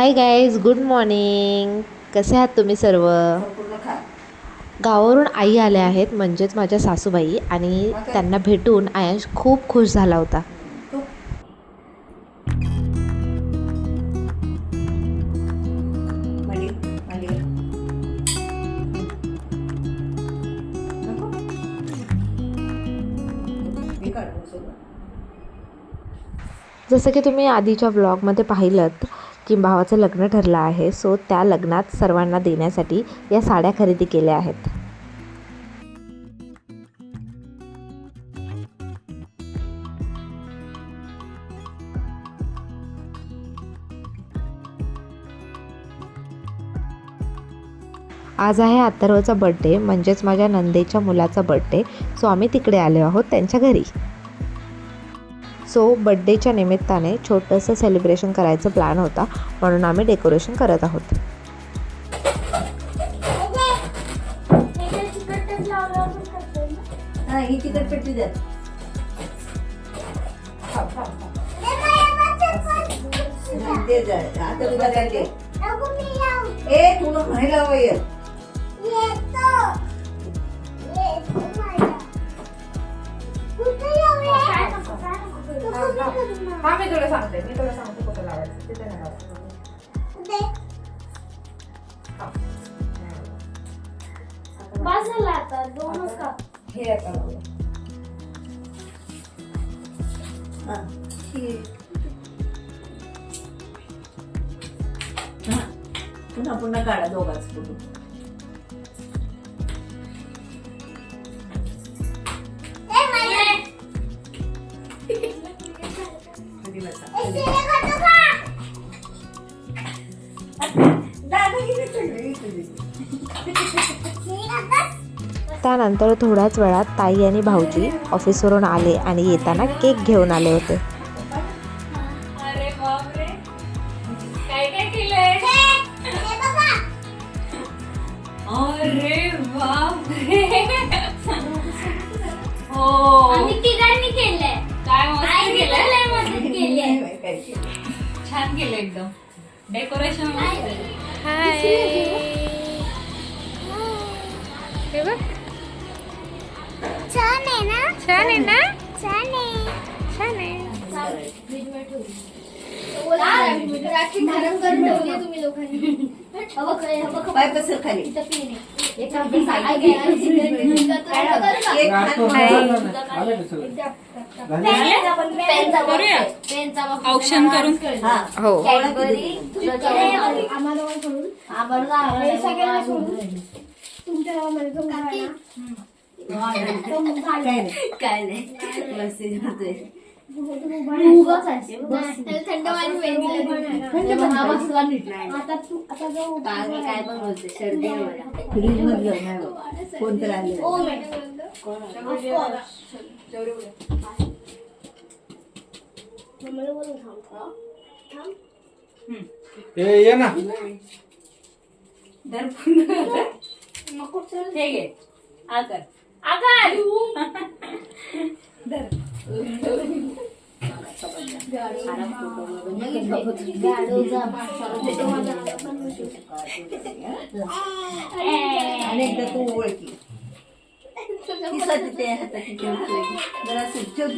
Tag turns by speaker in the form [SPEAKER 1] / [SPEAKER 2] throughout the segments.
[SPEAKER 1] Hi guys good morning कसे आहात तुम्ही सर्व? गावावरून आई आल्या आहेत म्हणजेच माझ्या सासूबाई आणि त्यांना भेटून आयांश खूप खुश झाला होता. जसं की तुम्ही आधीच्या व्लॉगमध्ये पाहिलं की भावाचं लग्न ठरलं आहे. सो त्या लग्नात सर्वांना देण्यासाठी या साड्या खरेदी केल्या आहेत. आज आहे अथर्वचा बड्डे म्हणजेच माझ्या नंदेच्या मुलाचा बड्डे सो आम्ही तिकडे आलो आहोत त्यांच्या घरी. सो बड्डेच्या निमित्ताने छोटंसं सेलिब्रेशन करायचं प्लॅन होता म्हणून आम्ही डेकोरेशन करत आहोत.
[SPEAKER 2] हा ही तिकट पेटी द्या. दे जा आता तुला काय दे ए तुला
[SPEAKER 3] हा मी तुला सांगते मी तुला सांगते कुठं लावायचं तिथे नाही लावायचं.
[SPEAKER 4] बस झालं आता दोनच का?
[SPEAKER 3] हे आता लावलं.
[SPEAKER 2] हा. पुन्हा पुन्हा काढा दोघांच फोटो
[SPEAKER 1] त्यानंतर थोड्याच वेळात ताई आणि भाऊजी ऑफिसवरून आले आणि येताना केक घेऊन आले होते.
[SPEAKER 4] अरे बापरे. काय काय केलंय? अरे बापरे. हो. छान केलं एकदम. डेकोरेशन मस्त आहे.
[SPEAKER 5] छान आहे ना
[SPEAKER 4] छान आहे ना
[SPEAKER 5] छान आहे
[SPEAKER 4] छान आहे
[SPEAKER 5] राखी गरम करून ठेवली तुम्ही लोकांनी. हा बघ, हे बघ,
[SPEAKER 2] पाय पसर खाली.
[SPEAKER 4] औक्षण करून?
[SPEAKER 2] हा.
[SPEAKER 1] हो.
[SPEAKER 2] काय नाही.
[SPEAKER 5] काय नाही थंड. हा नाही. पाणी काय पण बोलते सर्दी आहे. मला.
[SPEAKER 2] फ्रीज मधलं नाही बाबा. कोण तर आले
[SPEAKER 5] ओ मॅडम. मम्मीला बोलून थांब का?
[SPEAKER 6] ए ये ना.
[SPEAKER 4] हे घे. आकर
[SPEAKER 2] आणि एकदा तू ओळखी किसा तिथे हाताची ठेवतोय जरा असं ठेवते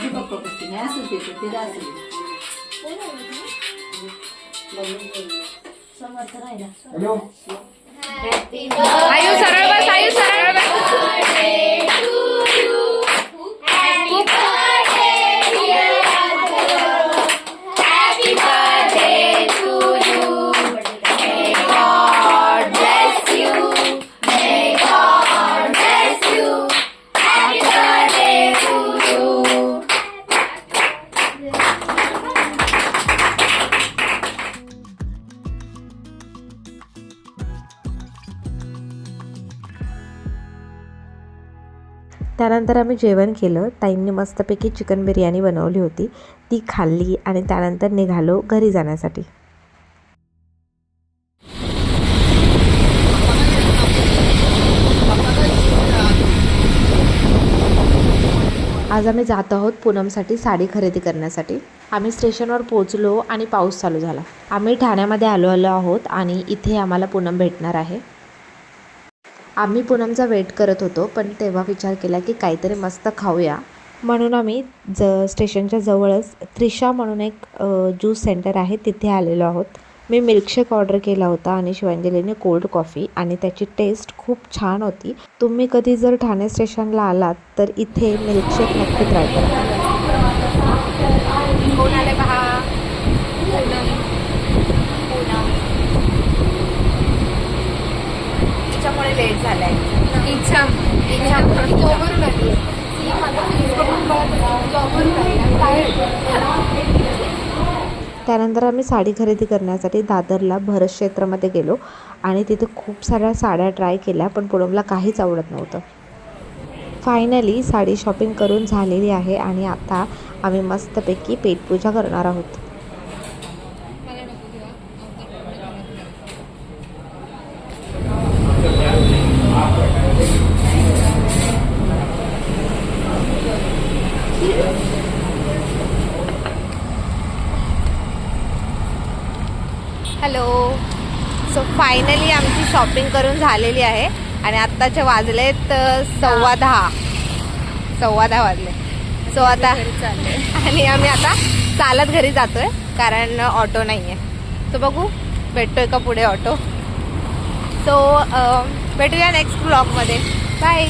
[SPEAKER 2] दीपक पकडते नाही असं ते ते असं
[SPEAKER 6] hello
[SPEAKER 4] Happy birthday. Ayun, Sarabas. Ayun, Sarabas.
[SPEAKER 1] त्यानंतर आम्ही जेवण केलं. ताईंनी मस्तपैकी चिकन बिर्याणी बनवली होती. ती खाल्ली आणि त्यानंतर निघालो घरी जाण्यासाठी. आज आम्ही जात आहोत पूनमसाठी साडी खरेदी करण्यासाठी. आम्ही स्टेशनवर पोचलो आणि पाऊस चालू झाला. आम्ही ठाण्यामध्ये आलो आलो आहोत आणि इथे आम्हाला पूनम भेटणार आहे. आम्ही पूनमचा वेट करत होतो पण तेव्हा विचार केला की काहीतरी मस्त खाऊया. म्हणून आम्ही ज स्टेशनच्या जवळच त्रिशा म्हणून एक ज्यूस सेंटर आहे तिथे आलेलो आहोत. मी मिल्कशेक ऑर्डर केला होता आणि शिवांजलीने कोल्ड कॉफी आणि त्याची टेस्ट खूप छान होती. तुम्ही कधी जर ठाणे स्टेशनला आलात तर इथे मिल्कशेक नक्की ट्राय करा
[SPEAKER 3] कोण आले पहा पूनम पूनम तिच्यामुळे झालाय एक्झाम एक्झाम जॉबवरून आली
[SPEAKER 1] त्यानंतर आम्ही साडी खरेदी करण्यासाठी दादरला भरत क्षेत्रामध्ये गेलो आणि तिथे खूप साऱ्या साड्या ट्राय केल्या पण पूनमला काहीच आवडत नव्हतं. फायनली साडी शॉपिंग करून झालेली आहे आणि आता आम्ही मस्तपैकी पेटपूजा करणार आहोत.
[SPEAKER 3] हॅलो. सो फायनली आमची शॉपिंग करून झालेली आहे. आणि आत्ताचे वाजलेत अ, सव्वा दहा. सव्वा दहा वाजले. सो आता आणि आम्ही आता चालत घरी जातोय कारण ऑटो नाही आहे सो बघू भेटतोय का पुढे ऑटो? सो भेटूया नेक्स्ट ब्लॉगमध्ये बाय